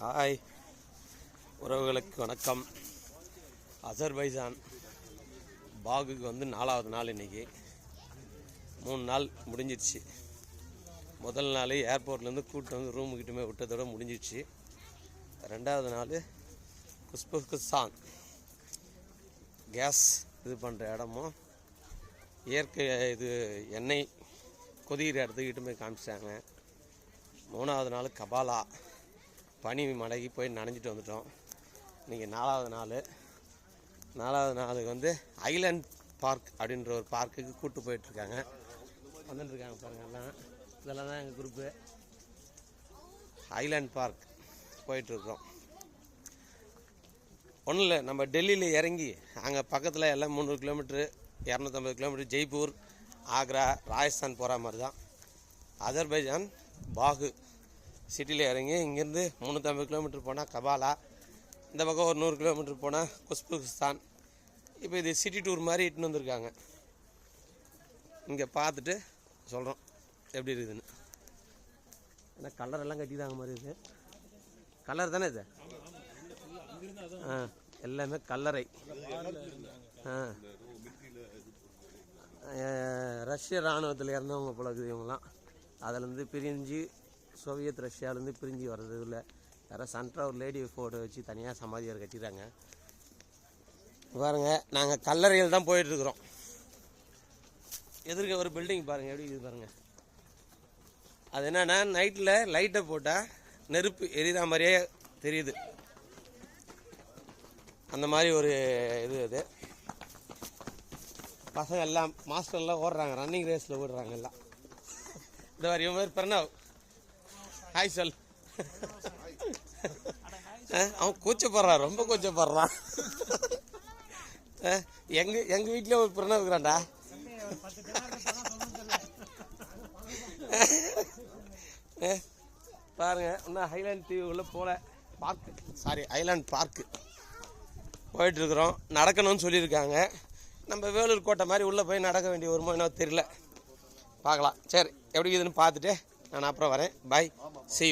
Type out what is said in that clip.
Hi. உறவுகளுக்கு வணக்கம். அசர்பைஜான் பாகுக்கு வந்து நாலாவது நாள் இன்னைக்கு. மூணு நாள் முடிஞ்சிடுச்சு முதல் நாள் ஏர்போர்ட்லேருந்து கூப்பிட்டு வந்து ரூமுக்கிட்டுமே விட்டதோட முடிஞ்சிடுச்சு ரெண்டாவது நாள் குஸ்புஸ்தான் கேஸ் இது பண்ணுற இடமும் இயற்கை இது எண்ணெய் கொதிக்கிற இடத்துக்கிட்டுமே போய் காமிச்சிட்டாங்க மூணாவது நாள் கபாலா. பனி மலைக்கு போய் நனைஞ்சிட்டு வந்துட்டோம். இன்றைக்கி நாலாவது நாள். நாலாவது நாளுக்கு வந்து ஐலாண்ட் பார்க் அப்படின்ற ஒரு பார்க்குக்கு கூப்பிட்டு போயிட்டுருக்காங்க. வந்துட்டுருக்காங்க பாருங்க எல்லாம். இதெல்லாம் தான் எங்கள் குரூப்பு. ஐலாண்ட் பார்க் போயிட்டுருக்கோம். ஒன்றும் இல்லை நம்ம டெல்லியில் இறங்கி அங்கே பக்கத்தில் எல்லாம் முந்நூறு கிலோமீட்ரு இரநூத்தம்பது கிலோமீட்டர் ஜெய்ப்பூர் ஆக்ரா ராஜஸ்தான் போகிற மாதிரி தான். அஜர்பைஜான் பாகு. சிட்டியில் இறங்கி இங்கேருந்து முந்நூற்றம்பது கிலோமீட்டர் போனால் கபாலா இந்த பக்கம் ஒரு நூறு கிலோமீட்டர் போனால் குஸ்புகிஸ்தான். இப்போ இது சிட்டி டூர் மாதிரி இட்டுன்னு வந்திருக்காங்க. இங்கே பார்த்துட்டு சொல்கிறோம் எப்படி இருக்குதுன்னு. ஏன்னா கலர் எல்லாம் கட்டிதாங்க மாதிரி இருக்குது கலர் தானே இது? ஆ எல்லாமே கல்லறை ஆ. ரஷ்ய இராணுவத்தில் இறந்தவங்க போல இருக்குது இவங்களாம் அதுலேருந்து பிரிஞ்சு சோவியத் ரஷ்யாவிலேருந்து பிரிஞ்சு வர்றது இல்லை வேறு சென்டராக ஒரு லேடி ஃபோட்டோ வச்சு தனியாக சமாதியார் கட்டிடுறாங்க பாருங்க நாங்கள் கல்லறையில் தான் போயிட்டுருக்குறோம். எதிர்க்க ஒரு பில்டிங் பாருங்கள் எப்படி இது பாருங்கள் அது என்னன்னா நைட்டில் லைட்டை போட்டால் நெருப்பு எரிதா மாதிரியே தெரியுது. அந்த மாதிரி ஒரு இது அது. பசங்க எல்லாம் மாஸ்டர் எல்லாம் ஓடுறாங்க ரன்னிங் ரேஸில் ஓடுறாங்க எல்லாம். இந்த மாதிரி இவன் பேர் பிரணவ். ஹாய் சொல் அவன் கூச்சப்படுறான் ரொம்ப கூச்சப்படுறான். எங்க எங்க வீட்லயே ஒரு பிரணவ் இருக்கிறான்டா. பாருங்க இன்னும் ஹைலாண்ட் தீவு உள்ள போல. பார்க்கு சாரி ஐலாண்ட் பார்க்கு போயிட்டு இருக்கிறோம் நடக்கணும்னு சொல்லியிருக்காங்க. நம்ம வேலூர் கோட்டை மாதிரி உள்ளே போய் நடக்க வேண்டிய வருமோ என்ன தெரியல. பார்க்கலாம். சரி எப்படி இதுன்னு பார்த்துட்டு நான் அப்புறம் வரேன். பாய் see